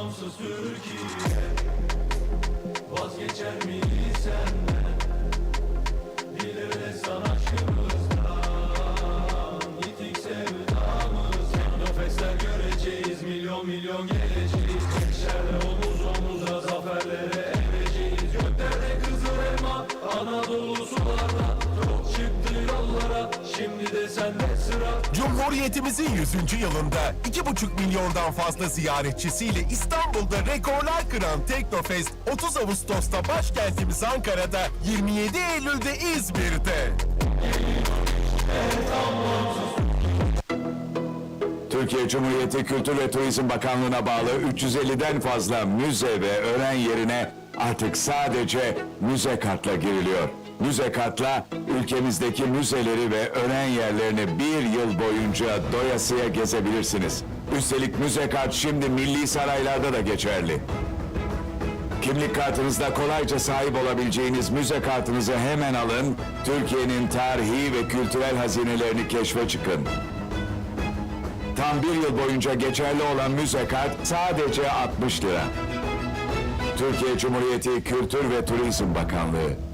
bağımsız Türkiye. Vazgeçer miyiz senden Cumhuriyetimizin 100. yılında 2,5 milyondan fazla ziyaretçisiyle İstanbul'da rekorlar kıran Teknofest 30 Ağustos'ta başkentimiz Ankara'da, 27 Eylül'de İzmir'de. Türkiye Cumhuriyeti Kültür ve Turizm Bakanlığı'na bağlı 350'den fazla müze ve öğren yerine artık sadece müze kartla giriliyor. Müze kartla ülkemizdeki müzeleri ve öğren yerlerini bir yıl boyunca doyasıya gezebilirsiniz. Üstelik müze kart şimdi milli saraylarda da geçerli. Kimlik kartınızda kolayca sahip olabileceğiniz müze kartınızı hemen alın, Türkiye'nin tarihi ve kültürel hazinelerini keşfe çıkın. Tam bir yıl boyunca geçerli olan müze kart sadece 60 lira. Türkiye Cumhuriyeti Kültür ve Turizm Bakanlığı.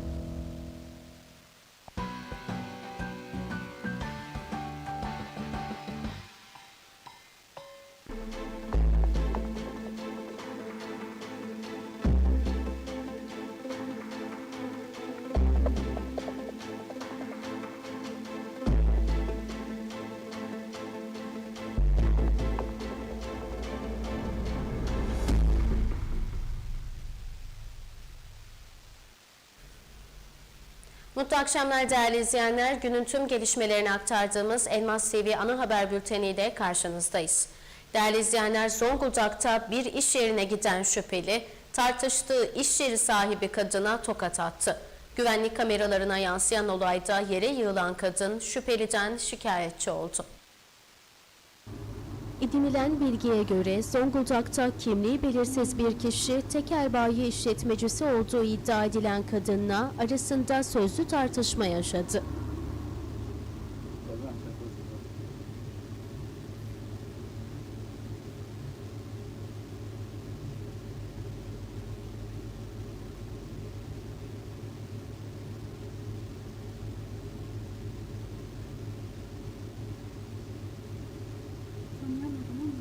Mutlu akşamlar değerli izleyenler. Günün tüm gelişmelerini aktardığımız Elmas TV ana haber bülteniyle karşınızdayız. Değerli izleyenler Zonguldak'ta bir iş yerine giden şüpheli tartıştığı iş yeri sahibi kadına tokat attı. Güvenlik kameralarına yansıyan olayda yere yığılan kadın şüpheliden şikayetçi oldu. Edinilen bilgiye göre Zonguldak'ta kimliği belirsiz bir kişi tekel bayi işletmecisi olduğu iddia edilen kadınla arasında sözlü tartışma yaşadı.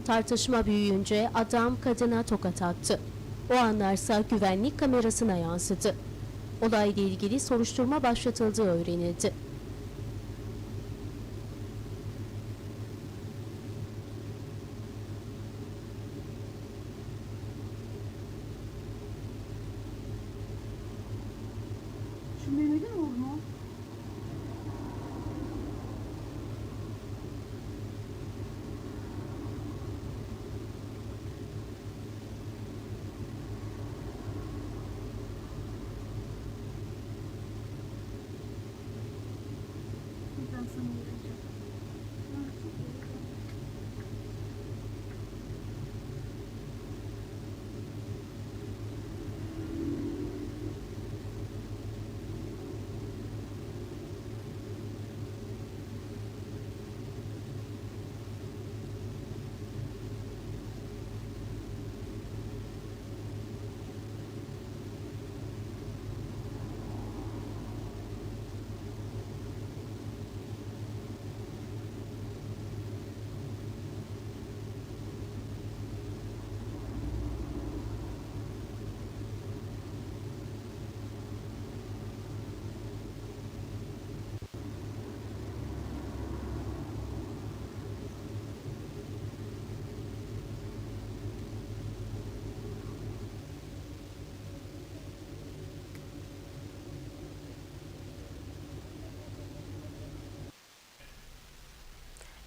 Tartışma büyüyünce adam kadına tokat attı. O anlarsa güvenlik kamerasına yansıdı. Olayla ilgili soruşturma başlatıldığı öğrenildi. Şu Mehmet'in oğlu mu? Ben sana vereceğim. Ah, çok iyi.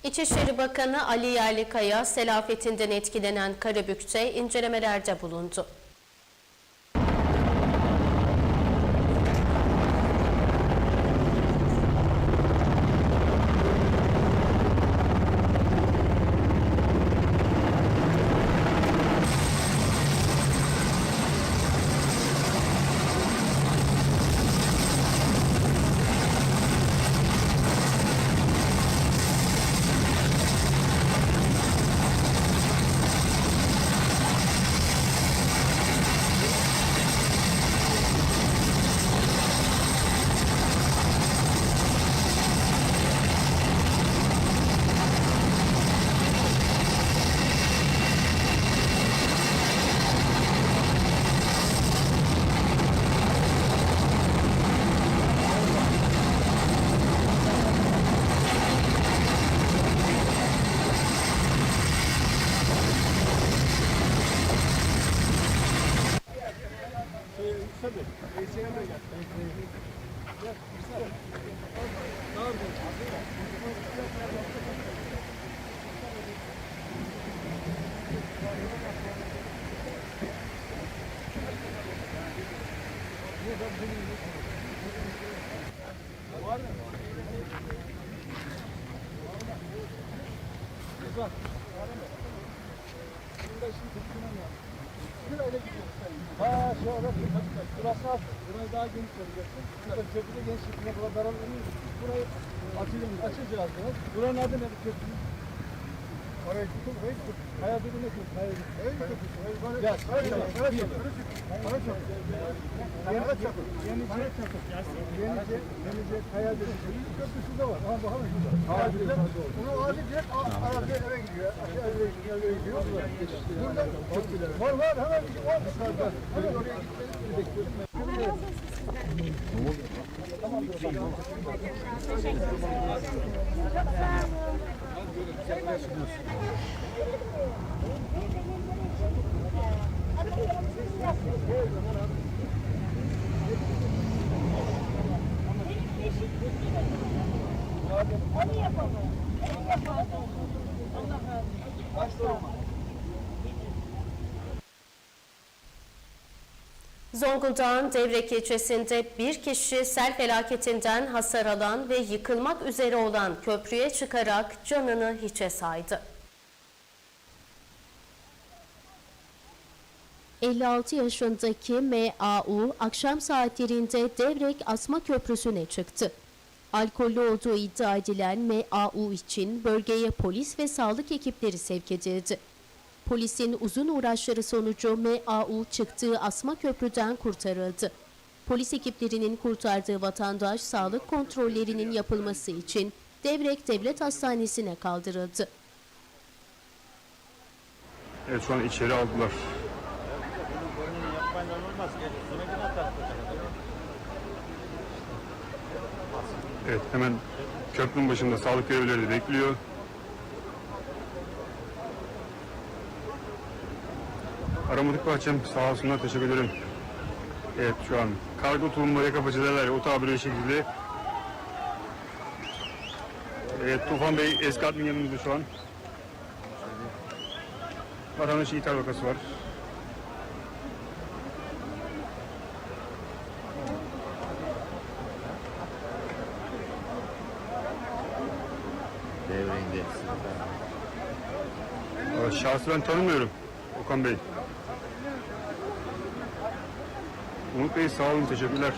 İçişleri Bakanı Ali Yerlikaya selafetinden etkilenen Karabük'te incelemelerde bulundu. Daha geniş yapacaksın. Burada köprüde geniş şeklinde burada daralıyor. Burayı açacağız, açacağız biraz. Buranın adı ne bu köprünün? Oraya gittim, oraya gittim. Kaya dedi ne köprü? Kaya dedi. Ya, kara çapı. Kara çapı. Kara çapı. Kara çapı. Yenice, Yenice, Yenice, Kaya dedi. Köprüsü de var. Ama bakalım şurada. Kaya dedi. Bunu ağacı direkt arazi eve gidiyor. Aşağı eve gidiyor, eve gidiyor. Burada. Var var, hemen var dışarıda. Hemen oraya gitmenizi bekliyorum. Onu yapalım. Onu yapalım. Allah razı olsun. Başlayalım. Zonguldak'ın Devrek ilçesinde bir kişi sel felaketinden hasar alan ve yıkılmak üzere olan köprüye çıkarak canını hiçe saydı. 56 yaşındaki MAU akşam saatlerinde Devrek Asma Köprüsü'ne çıktı. Alkollü olduğu iddia edilen MAU için bölgeye polis ve sağlık ekipleri sevk edildi. Polisin uzun uğraşları sonucu MAU çıktığı Asma Köprü'den kurtarıldı. Polis ekiplerinin kurtardığı vatandaş sağlık kontrollerinin yapılması için Devrek Devlet Hastanesi'ne kaldırıldı. Evet şu an içeri aldılar. Evet hemen köprünün başında sağlık görevlileri bekliyor. Aramadık bahçem sağ olsunlar teşekkür ederim. Evet şu an kargo tulumları yaka paçalarlar ya o tabiri şekilde. Evet Tufan Bey eski admin yanımızda şu an. Vatandaş ithal vakası var. Ee, Şahsı ben tanımıyorum Okan Bey. Umut Bey sağ olun teşekkürler.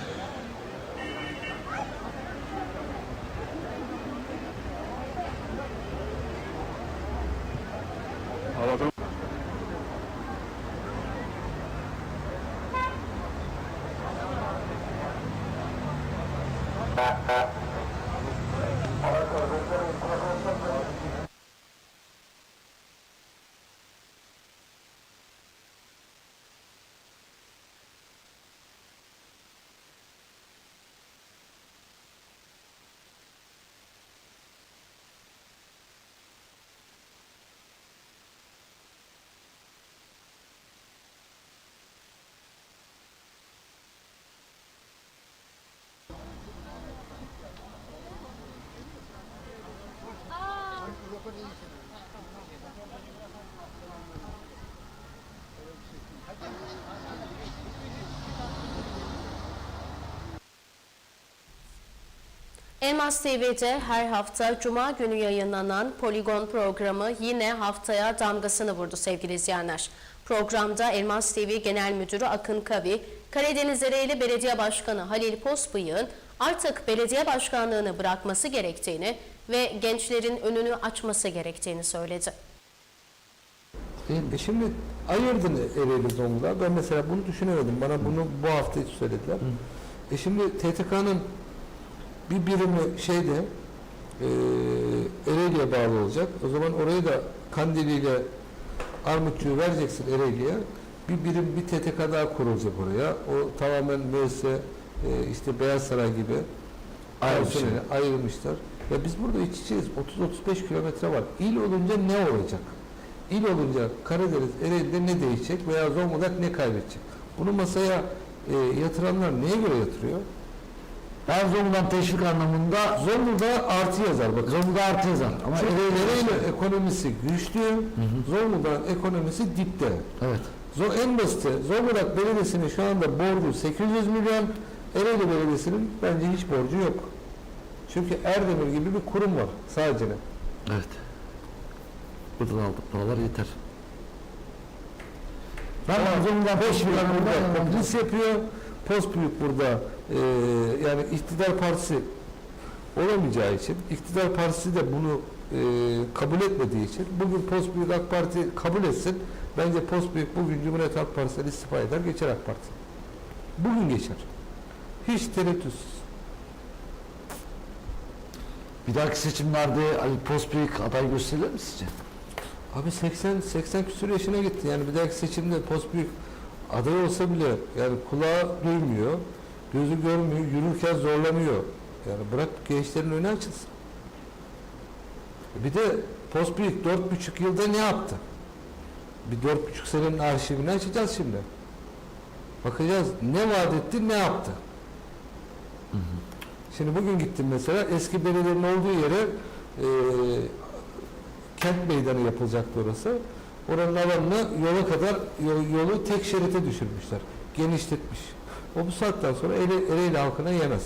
Elmas TV'de her hafta Cuma günü yayınlanan Poligon programı yine haftaya damgasını vurdu sevgili izleyenler. Programda Elmas TV Genel Müdürü Akın Kavi, Karadeniz Ereğli Belediye Başkanı Halil Posbıyık'ın artık belediye başkanlığını bırakması gerektiğini ve gençlerin önünü açması gerektiğini söyledi. E, şimdi ayırdın Ereğli Zonguldak'ı. Ben mesela bunu düşünemedim. Bana bunu bu hafta söylediler. E şimdi TTK'nın bir birimi şeyde e, Ereğli'ye bağlı olacak. O zaman orayı da Kandili ile Armutçu'yu vereceksin Ereğli'ye. Bir birim bir TTK daha kurulacak oraya. O tamamen müesse e, işte Beyaz Saray gibi Ayrılmışlar. personeli ayrılmışlar. Ya biz burada iç içeyiz. 30-35 kilometre var. İl olunca ne olacak? İl olunca Karadeniz, Ereğli'de ne değişecek veya Zonguldak ne kaybedecek? Bunu masaya e, yatıranlar neye göre yatırıyor? Ben Zonguldak teşvik anlamında Zonguldak artı yazar bakın. Zonguldak artı yazar. Ama Çünkü Ereğli ekonomisi güçlü, Zonguldak'ın ekonomisi dipte. Evet. Zo- en basiti Zonguldak Belediyesi'nin şu anda borcu 800 milyon, Ereğli Belediyesi'nin bence hiç borcu yok. Çünkü Erdemir gibi bir kurum var sadece. Evet. Burada da aldık paralar yeter. Ben Zonguldak teşvik burada anlamında komünist yapıyor. Post büyük burada e, yani iktidar partisi olamayacağı için iktidar partisi de bunu e, kabul etmediği için bugün Post Büyük AK Parti kabul etsin. Bence Post Büyük bugün Cumhuriyet Halk Partisi'nden istifa eder geçer AK Parti. Bugün geçer. Hiç tereddütsüz. bir dahaki seçimlerde Ali Postbüyük aday gösterilir mi sizce? Abi 80 80 küsur yaşına gitti. Yani bir dahaki seçimde Post Büyük aday olsa bile yani kulağı duymuyor, gözü görmüyor, yürürken zorlanıyor. Yani bırak gençlerin önü açılsın. Bir de Post Büyük dört buçuk yılda ne yaptı? Bir dört buçuk senenin arşivini açacağız şimdi. Bakacağız ne vaat etti, ne yaptı? Şimdi bugün gittim mesela eski belediyenin olduğu yere e, kent meydanı yapılacaktı orası. Oranın alanını yola kadar yol- yolu tek şerite düşürmüşler. Genişletmiş. O bu saatten sonra Ereğli, Ereğli halkına yemez.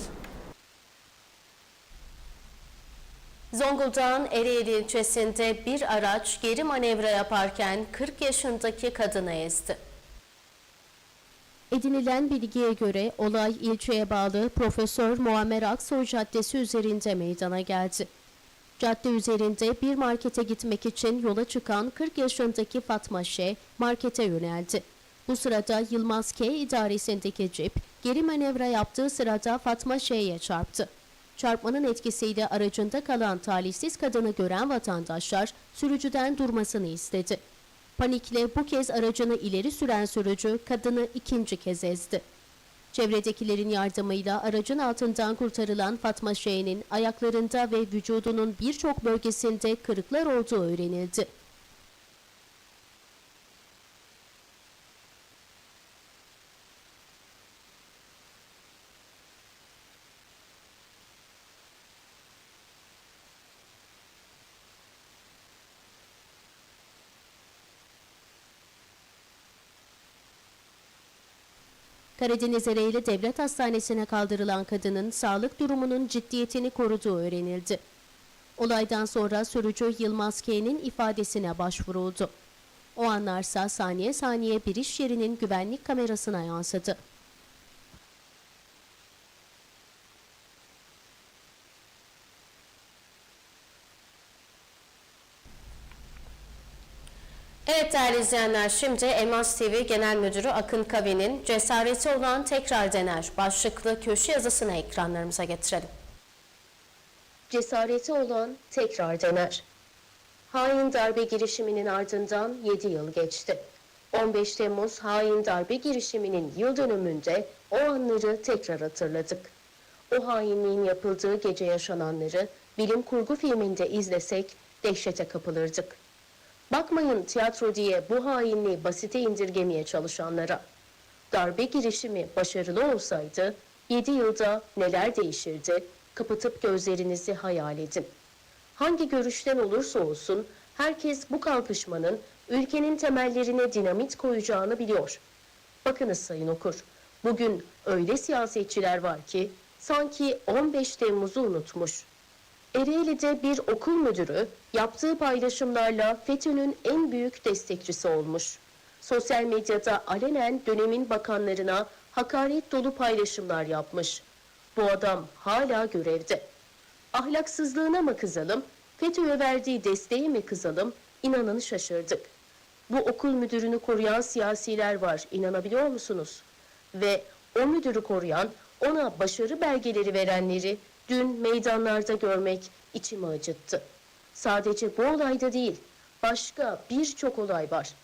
Zonguldak'ın Ereğli ilçesinde bir araç geri manevra yaparken 40 yaşındaki kadını ezdi. Edinilen bilgiye göre olay ilçeye bağlı Profesör Muammer Aksoy Caddesi üzerinde meydana geldi. Cadde üzerinde bir markete gitmek için yola çıkan 40 yaşındaki Fatma Ş. markete yöneldi. Bu sırada Yılmaz K. idaresindeki cip geri manevra yaptığı sırada Fatma Ş'ye çarptı. Çarpmanın etkisiyle aracında kalan talihsiz kadını gören vatandaşlar sürücüden durmasını istedi. Panikle bu kez aracını ileri süren sürücü kadını ikinci kez ezdi. Çevredekilerin yardımıyla aracın altından kurtarılan Fatma Şeyh'in ayaklarında ve vücudunun birçok bölgesinde kırıklar olduğu öğrenildi. Karadeniz Ereğli Devlet Hastanesi'ne kaldırılan kadının sağlık durumunun ciddiyetini koruduğu öğrenildi. Olaydan sonra sürücü Yılmaz K'nin ifadesine başvuruldu. O anlarsa saniye saniye bir iş yerinin güvenlik kamerasına yansıdı. Evet değerli izleyenler şimdi Elmas TV Genel Müdürü Akın Kavi'nin cesareti olan tekrar dener başlıklı köşe yazısını ekranlarımıza getirelim. Cesareti olan tekrar dener. Hain darbe girişiminin ardından 7 yıl geçti. 15 Temmuz hain darbe girişiminin yıl dönümünde o anları tekrar hatırladık. O hainliğin yapıldığı gece yaşananları bilim kurgu filminde izlesek dehşete kapılırdık. Bakmayın tiyatro diye bu hainliği basite indirgemeye çalışanlara. Darbe girişimi başarılı olsaydı 7 yılda neler değişirdi? Kapatıp gözlerinizi hayal edin. Hangi görüşten olursa olsun herkes bu kalkışmanın ülkenin temellerine dinamit koyacağını biliyor. Bakınız sayın okur, bugün öyle siyasetçiler var ki sanki 15 Temmuz'u unutmuş. Ereğli'de bir okul müdürü yaptığı paylaşımlarla FETÖ'nün en büyük destekçisi olmuş. Sosyal medyada alenen dönemin bakanlarına hakaret dolu paylaşımlar yapmış. Bu adam hala görevde. Ahlaksızlığına mı kızalım, FETÖ'ye verdiği desteğe mi kızalım, inanın şaşırdık. Bu okul müdürünü koruyan siyasiler var, inanabiliyor musunuz? Ve o müdürü koruyan, ona başarı belgeleri verenleri dün meydanlarda görmek içimi acıttı. Sadece bu olayda değil, başka birçok olay var.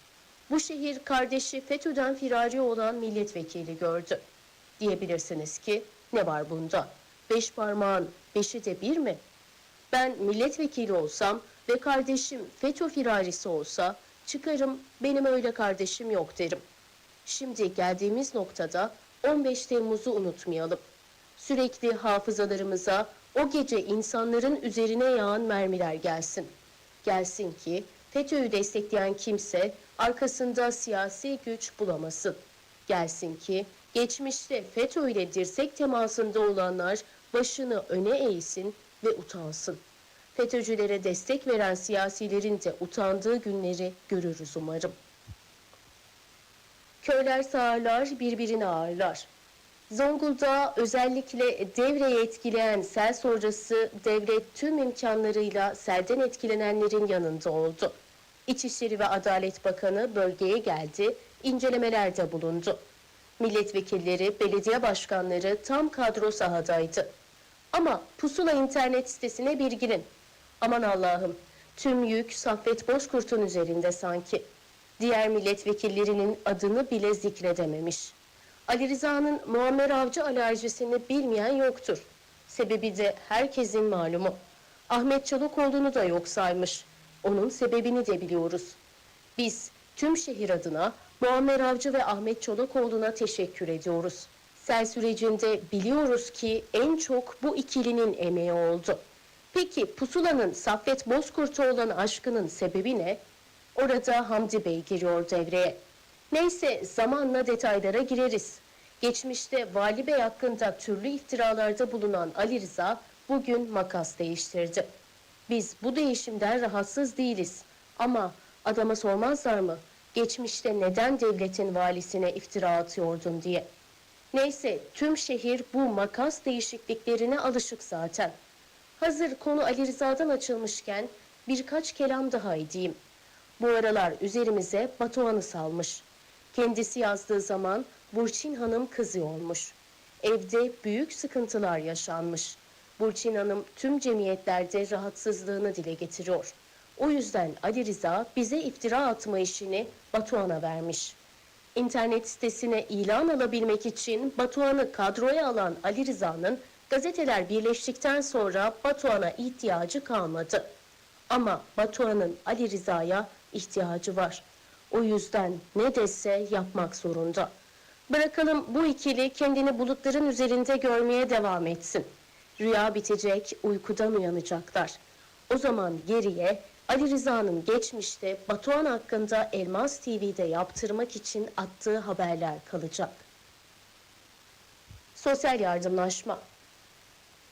Bu şehir kardeşi FETÖ'den firari olan milletvekili gördü. Diyebilirsiniz ki ne var bunda? Beş parmağın beşi de bir mi? Ben milletvekili olsam ve kardeşim FETÖ firarisi olsa çıkarım benim öyle kardeşim yok derim. Şimdi geldiğimiz noktada 15 Temmuz'u unutmayalım. Sürekli hafızalarımıza o gece insanların üzerine yağan mermiler gelsin. Gelsin ki FETÖ'yü destekleyen kimse arkasında siyasi güç bulamasın. Gelsin ki geçmişte FETÖ ile dirsek temasında olanlar başını öne eğsin ve utansın. FETÖ'cülere destek veren siyasilerin de utandığı günleri görürüz umarım. Köyler sağırlar, birbirini ağırlar. Zonguldak'ı özellikle devreyi etkileyen sel sonrası devlet tüm imkanlarıyla selden etkilenenlerin yanında oldu. İçişleri ve Adalet Bakanı bölgeye geldi, incelemelerde bulundu. Milletvekilleri, belediye başkanları tam kadro sahadaydı. Ama Pusula internet sitesine bir girin. Aman Allah'ım, tüm yük Saffet Bozkurt'un üzerinde sanki. Diğer milletvekillerinin adını bile zikredememiş. Ali Rıza'nın Muammer Avcı alerjisini bilmeyen yoktur. Sebebi de herkesin malumu. Ahmet Çalıkoğlu'nu da yok saymış. Onun sebebini de biliyoruz. Biz tüm şehir adına Muammer Avcı ve Ahmet Çolakoğlu'na teşekkür ediyoruz. Sel sürecinde biliyoruz ki en çok bu ikilinin emeği oldu. Peki Pusula'nın Saffet Bozkurt'a olan aşkının sebebi ne? Orada Hamdi Bey giriyor devreye. Neyse zamanla detaylara gireriz. Geçmişte Vali Bey hakkında türlü iftiralarda bulunan Ali Rıza bugün makas değiştirdi. Biz bu değişimden rahatsız değiliz. Ama adama sormazlar mı? Geçmişte neden devletin valisine iftira atıyordun diye. Neyse tüm şehir bu makas değişikliklerine alışık zaten. Hazır konu Ali Rıza'dan açılmışken birkaç kelam daha edeyim. Bu aralar üzerimize Batuhan'ı salmış. Kendisi yazdığı zaman Burçin Hanım kızıyormuş. Evde büyük sıkıntılar yaşanmış. Burçin Hanım tüm cemiyetlerde rahatsızlığını dile getiriyor. O yüzden Ali Rıza bize iftira atma işini Batuhan'a vermiş. İnternet sitesine ilan alabilmek için Batuhan'ı kadroya alan Ali Rıza'nın gazeteler birleştikten sonra Batuhan'a ihtiyacı kalmadı. Ama Batuhan'ın Ali Rıza'ya ihtiyacı var. O yüzden ne dese yapmak zorunda. Bırakalım bu ikili kendini bulutların üzerinde görmeye devam etsin. Rüya bitecek, uykudan uyanacaklar. O zaman geriye Ali Rıza'nın geçmişte Batuhan hakkında Elmas TV'de yaptırmak için attığı haberler kalacak. Sosyal yardımlaşma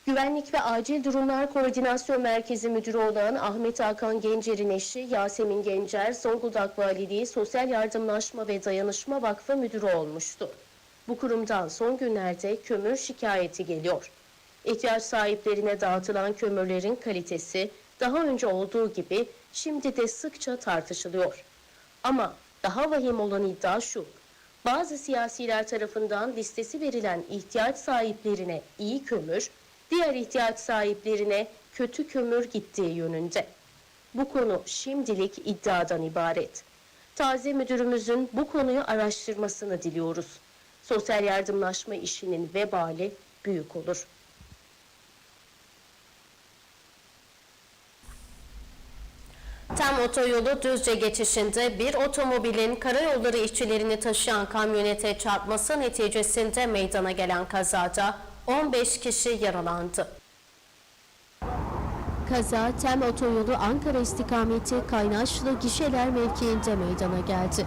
Güvenlik ve Acil Durumlar Koordinasyon Merkezi Müdürü olan Ahmet Hakan Gencer'in eşi Yasemin Gencer, Zonguldak Valiliği Sosyal Yardımlaşma ve Dayanışma Vakfı Müdürü olmuştu. Bu kurumdan son günlerde kömür şikayeti geliyor. İhtiyaç sahiplerine dağıtılan kömürlerin kalitesi daha önce olduğu gibi şimdi de sıkça tartışılıyor. Ama daha vahim olan iddia şu. Bazı siyasiler tarafından listesi verilen ihtiyaç sahiplerine iyi kömür, diğer ihtiyaç sahiplerine kötü kömür gittiği yönünde. Bu konu şimdilik iddiadan ibaret. Taze müdürümüzün bu konuyu araştırmasını diliyoruz. Sosyal yardımlaşma işinin vebali büyük olur. Tam otoyolu Düzce geçişinde bir otomobilin karayolları işçilerini taşıyan kamyonete çarpması neticesinde meydana gelen kazada 15 kişi yaralandı. Kaza Tem Otoyolu Ankara istikameti Kaynaşlı Gişeler mevkiinde meydana geldi.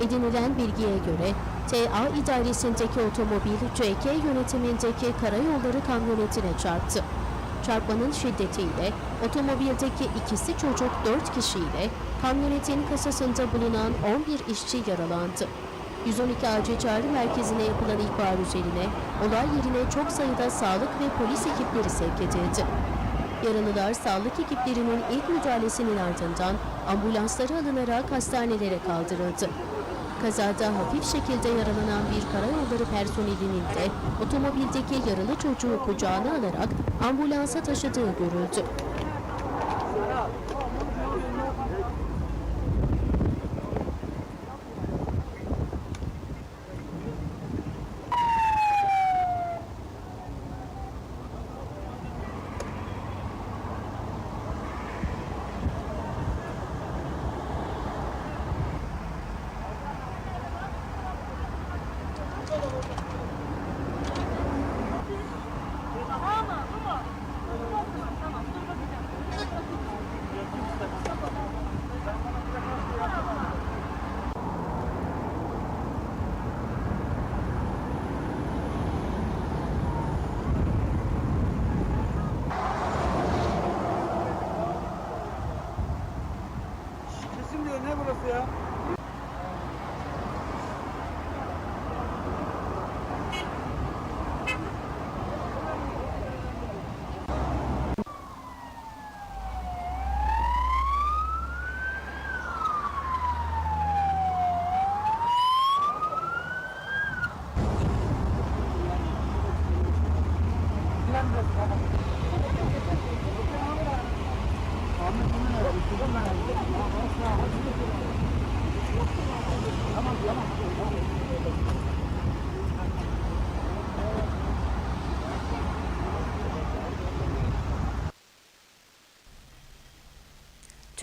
Edinilen bilgiye göre TA idaresindeki otomobil CK yönetimindeki karayolları kamyonetine çarptı. Çarpmanın şiddetiyle otomobildeki ikisi çocuk 4 kişiyle kamyonetin kasasında bulunan 11 işçi yaralandı. 112 acil çağrı merkezine yapılan ihbar üzerine olay yerine çok sayıda sağlık ve polis ekipleri sevk edildi. Yaralılar sağlık ekiplerinin ilk müdahalesinin ardından ambulanslara alınarak hastanelere kaldırıldı. Kazada hafif şekilde yaralanan bir karayolları personelinin de otomobildeki yaralı çocuğu kucağına alarak ambulansa taşıdığı görüldü.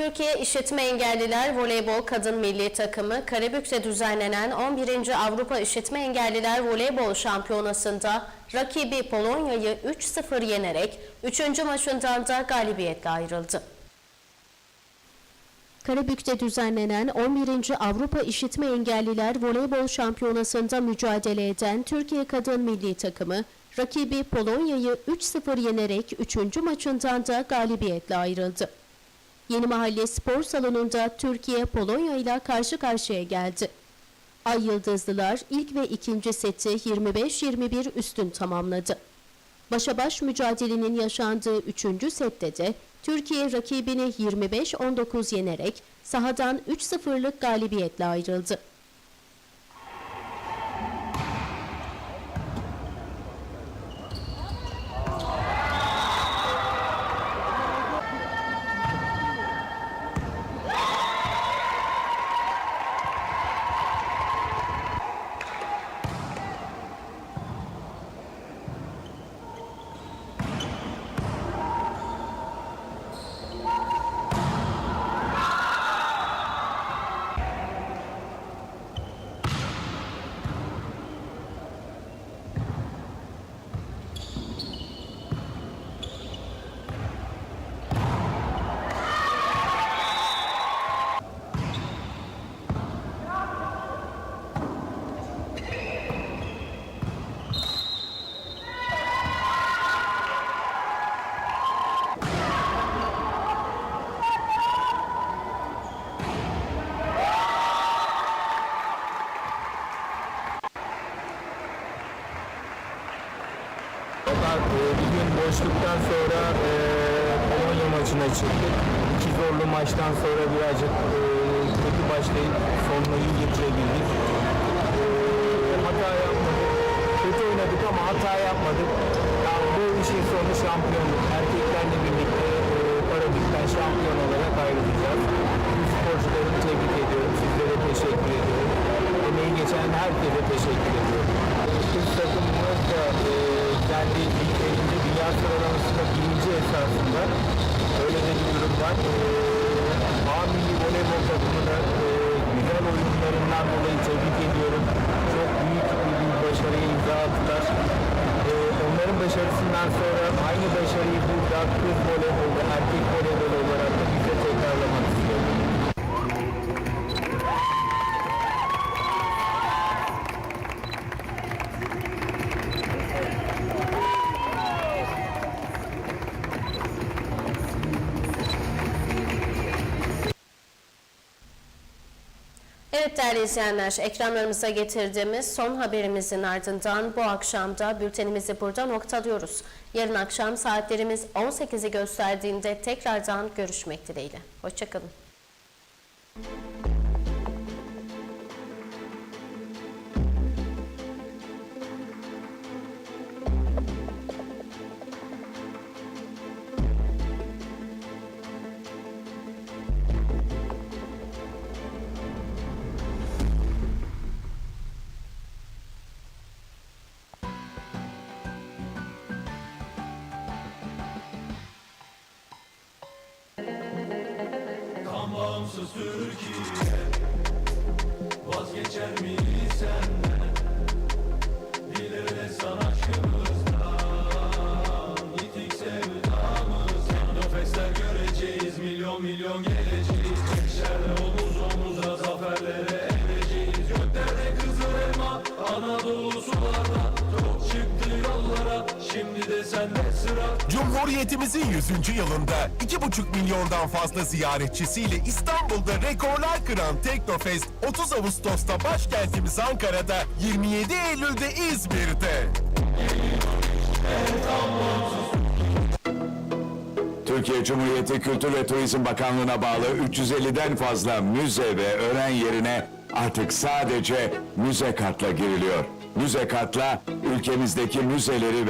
Türkiye İşitme Engelliler Voleybol Kadın Milli Takımı Karabük'te düzenlenen 11. Avrupa İşitme Engelliler Voleybol Şampiyonası'nda rakibi Polonya'yı 3-0 yenerek 3. maçından da galibiyetle ayrıldı. Karabük'te düzenlenen 11. Avrupa İşitme Engelliler Voleybol Şampiyonası'nda mücadele eden Türkiye Kadın Milli Takımı, rakibi Polonya'yı 3-0 yenerek 3. maçından da galibiyetle ayrıldı. Yeni Mahalle Spor Salonu'nda Türkiye Polonya ile karşı karşıya geldi. Ay Yıldızlılar ilk ve ikinci seti 25-21 üstün tamamladı. Başa baş mücadelenin yaşandığı 3. sette de Türkiye rakibini 25-19 yenerek sahadan 3-0'lık galibiyetle ayrıldı. Bir gün boşluktan sonra e, Polonya maçına çıktık. İki zorlu maçtan sonra birazcık e, kötü başlayıp sonuna iyi getirebildik. E, hata yapmadık. Kötü oynadık ama hata yapmadık. Ya, bu işin sonu şampiyonluk. Erkeklerle birlikte e, Karabük'ten şampiyon olarak ayrılacağız. Bu sporcuları tebrik ediyorum. Sizlere teşekkür ediyorum. Emeği geçen herkese teşekkür ediyorum. Kız takımımız da e, kendi ilk elinde dünya sıralamasında birinci esasında. Öyle de bir durum var. E, milli voleybol takımını e, güzel oyunlarından dolayı tebrik ediyorum. Çok büyük bir, başarıya imza attılar. E, onların başarısından sonra aynı başarıyı burada kız voleybolu, erkek voleybolu olarak Evet değerli izleyenler, ekranlarımıza getirdiğimiz son haberimizin ardından bu akşam da bültenimizi burada noktalıyoruz. Yarın akşam saatlerimiz 18'i gösterdiğinde tekrardan görüşmek dileğiyle. Hoşçakalın. 100. yılında 2,5 milyondan fazla ziyaretçisiyle İstanbul'da rekorlar kıran Teknofest 30 Ağustos'ta başkentimiz Ankara'da, 27 Eylül'de İzmir'de. Türkiye Cumhuriyeti Kültür ve Turizm Bakanlığı'na bağlı 350'den fazla müze ve öğren yerine artık sadece müze kartla giriliyor. Müze kartla ülkemizdeki müzeleri ve